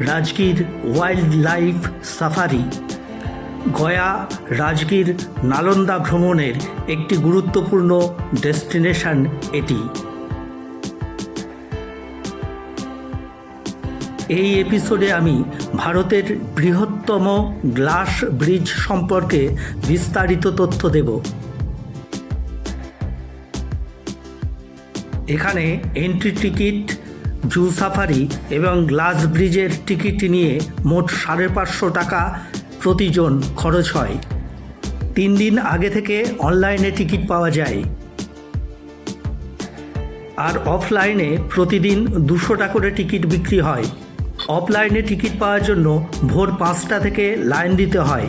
Rajgir wildlife safari. Gaya Rajgir Nalanda ভ্রমণের একটি গুরুত্বপূর্ণ ডেস্টিনেশন এটি। এই এপিসোডে আমি ভারতের বৃহত্তম গ্লাস ব্রিজ সম্পর্কে বিস্তারিত তথ্য দেব। এখানে এন্ট্রি টিকিট জু সাফারি এবং গ্লাস ব্রিজের টিকিট নিয়ে মোট সাড়ে পাঁচশো টাকা প্রতিজন খরচ হয়। তিন দিন আগে থেকে অনলাইনে টিকিট পাওয়া যায়। আর অফলাইনে প্রতিদিন দুশো টাকা করে টিকিট বিক্রি হয়। অফলাইনে টিকিট পাওয়ার জন্য ভোর পাঁচটা থেকে লাইন দিতে হয়।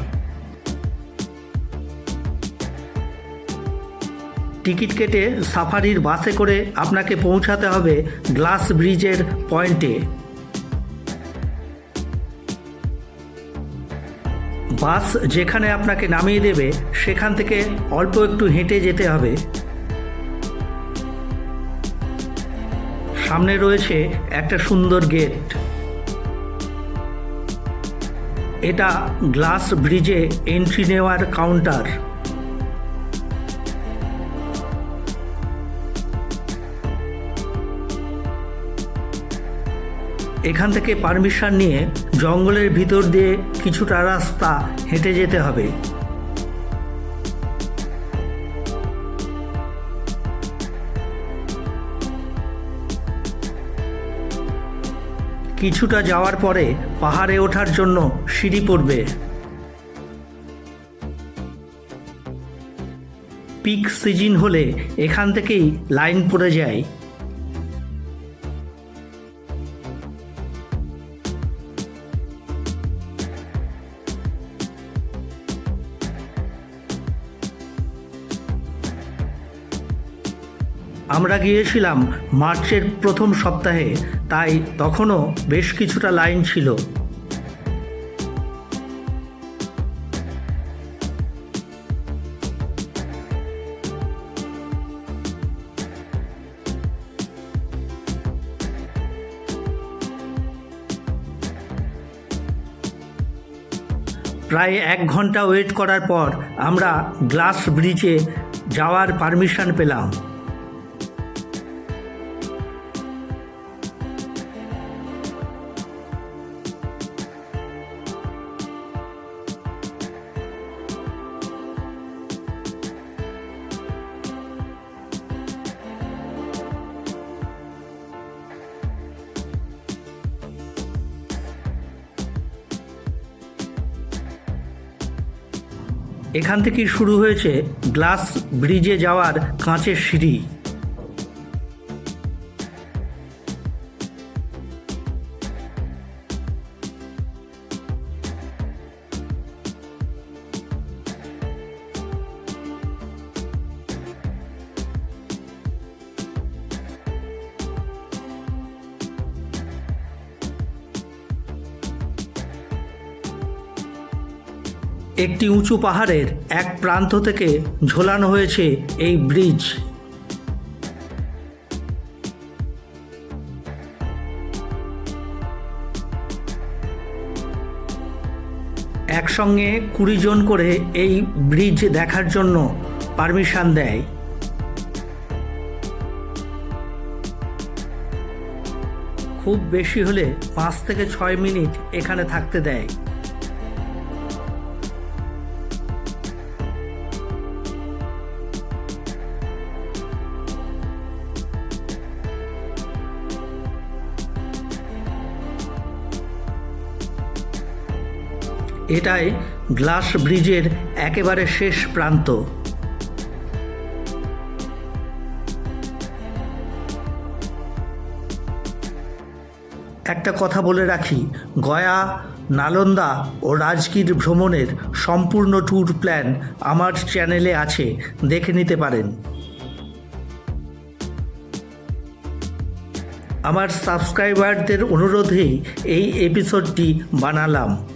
টিকিট কেটে সাফারির বাসে করে আপনাকে পৌঁছাতে হবে গ্লাস ব্রিজের পয়েন্টে। বাস যেখানে আপনাকে নামিয়ে দেবে, সেখান থেকে অল্প একটু হেঁটে যেতে হবে। সামনে রয়েছে একটা সুন্দর গেট। এটা গ্লাস ব্রিজে এন্ট্রি নেওয়ার কাউন্টার এখান থেকে পারমিশন নিয়ে জঙ্গলের ভিতর দিয়ে কিছুটা রাস্তা হেঁটে যেতে হবে। কিছুটা যাওয়ার পরে পাহাড়ে ওঠার জন্য সিঁড়ি পড়বে। পিক সিজন হলে এখান থেকেই লাইন পড়ে যায়। আমরা গিয়েছিলাম মার্চের প্রথম সপ্তাহে, তাই তখনও বেশ কিছুটা লাইন ছিল। প্রায় এক ঘণ্টা ওয়েট করার পর আমরা গ্লাস ব্রিজে যাওয়ার পারমিশন পেলাম। এখান থেকেই শুরু হয়েছে গ্লাস ব্রিজে যাওয়ার কাঁচের সিঁড়ি। একটি উঁচু পাহাড়ের এক প্রান্ত থেকে ঝোলানো হয়েছে এই ব্রিজ। একসঙ্গে কুড়ি জন করে এই ব্রিজ দেখার জন্য পারমিশন দেয়। খুব বেশি হলে পাঁচ থেকে ছয় মিনিট এখানে থাকতে দেয়। এটাই গ্লাস ব্রিজের একেবারে শেষ প্রান্ত। একটা কথা বলে রাখি, গয়া, নালন্দা ও রাজগীর ভ্রমণের সম্পূর্ণ ট্যুর প্ল্যান আমার চ্যানেলে আছে, দেখে নিতে পারেন। আমার সাবস্ক্রাইবারদের অনুরোধেই এই এপিসোডটি বানালাম।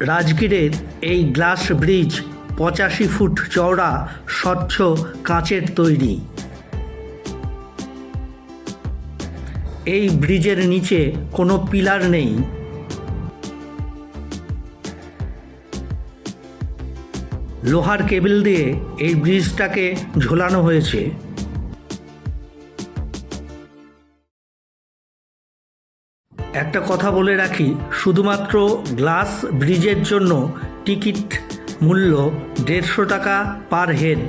রাজগীরের এই গ্লাস ব্রিজ পঁচাশি ফুট চওড়া, স্বচ্ছ কাঁচের তৈরি। এই ব্রিজের নিচে কোনো পিলার নেই। লোহার কেবল দিয়ে এই ব্রিজটাকে ঝোলানো হয়েছে। একটা কথা বলে রাখি, শুধুমাত্র গ্লাস ব্রিজের জন্য টিকিট মূল্য দেড়শো টাকা পার হেড।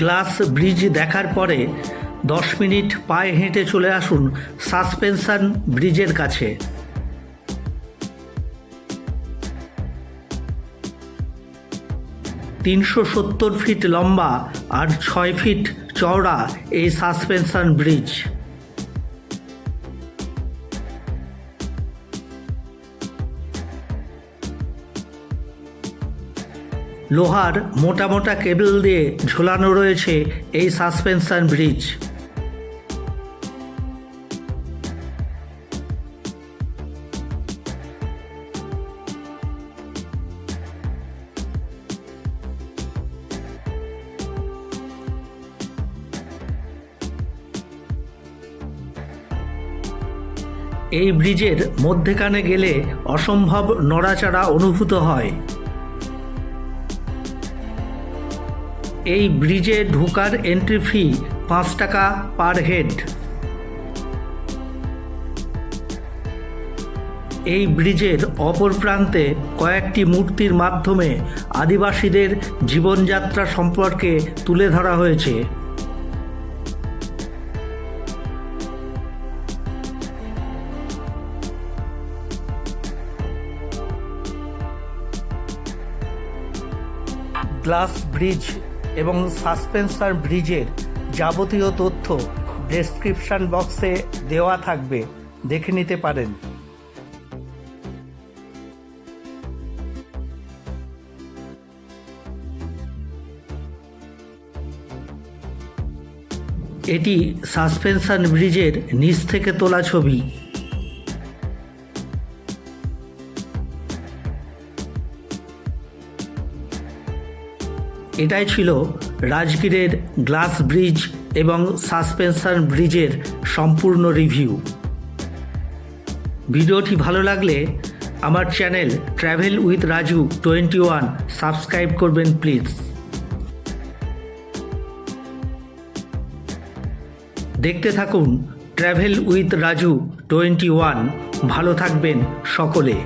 গ্লাস ব্রিজ দেখার পরে দশ মিনিট পায়ে হেঁটে চলে আসুন সাসপেনশন ব্রিজের কাছে। তিনশো সত্তর ফিট লম্বা আর ছয় ফিট চওড়া এই সাসপেনশন ব্রিজ। লোহার মোটা মোটা কেবল দিয়ে ঝোলানো রয়েছে এই সাসপেনশন ব্রিজ। এই ব্রিজের মধ্যেখানে গেলে অসম্ভব নড়াচড়া অনুভূত হয়। এই ব্রিজে ঢোকার এন্ট্রি ফি পাঁচ টাকা পার হেড এই ব্রিজের অপর প্রান্তে কয়েকটি মূর্তির মাধ্যমে আদিবাসীদের জীবনযাত্রা সম্পর্কে তুলে ধরা হয়েছে। গ্লাস ব্রিজ এবং সাসপেন্সার ব্রিজের যাবতীয় তথ্য ডেসক্রিপশন বক্সে দেওয়া থাকবে, দেখে নিতে পারেন। এটি সাসপেনশন ব্রিজের নিচ থেকে তোলা ছবি। এটাই ছিল রাজগীরের গ্লাস ব্রিজ এবং সাসপেনশন ব্রিজের সম্পূর্ণ রিভিউ। ভিডিওটি ভালো লাগলে আমার channel travel with Raju twenty one subscribe করবেন প্লিজ। দেখতে থাকুন travel with Raju twenty one. ভালো থাকবেন সকলে।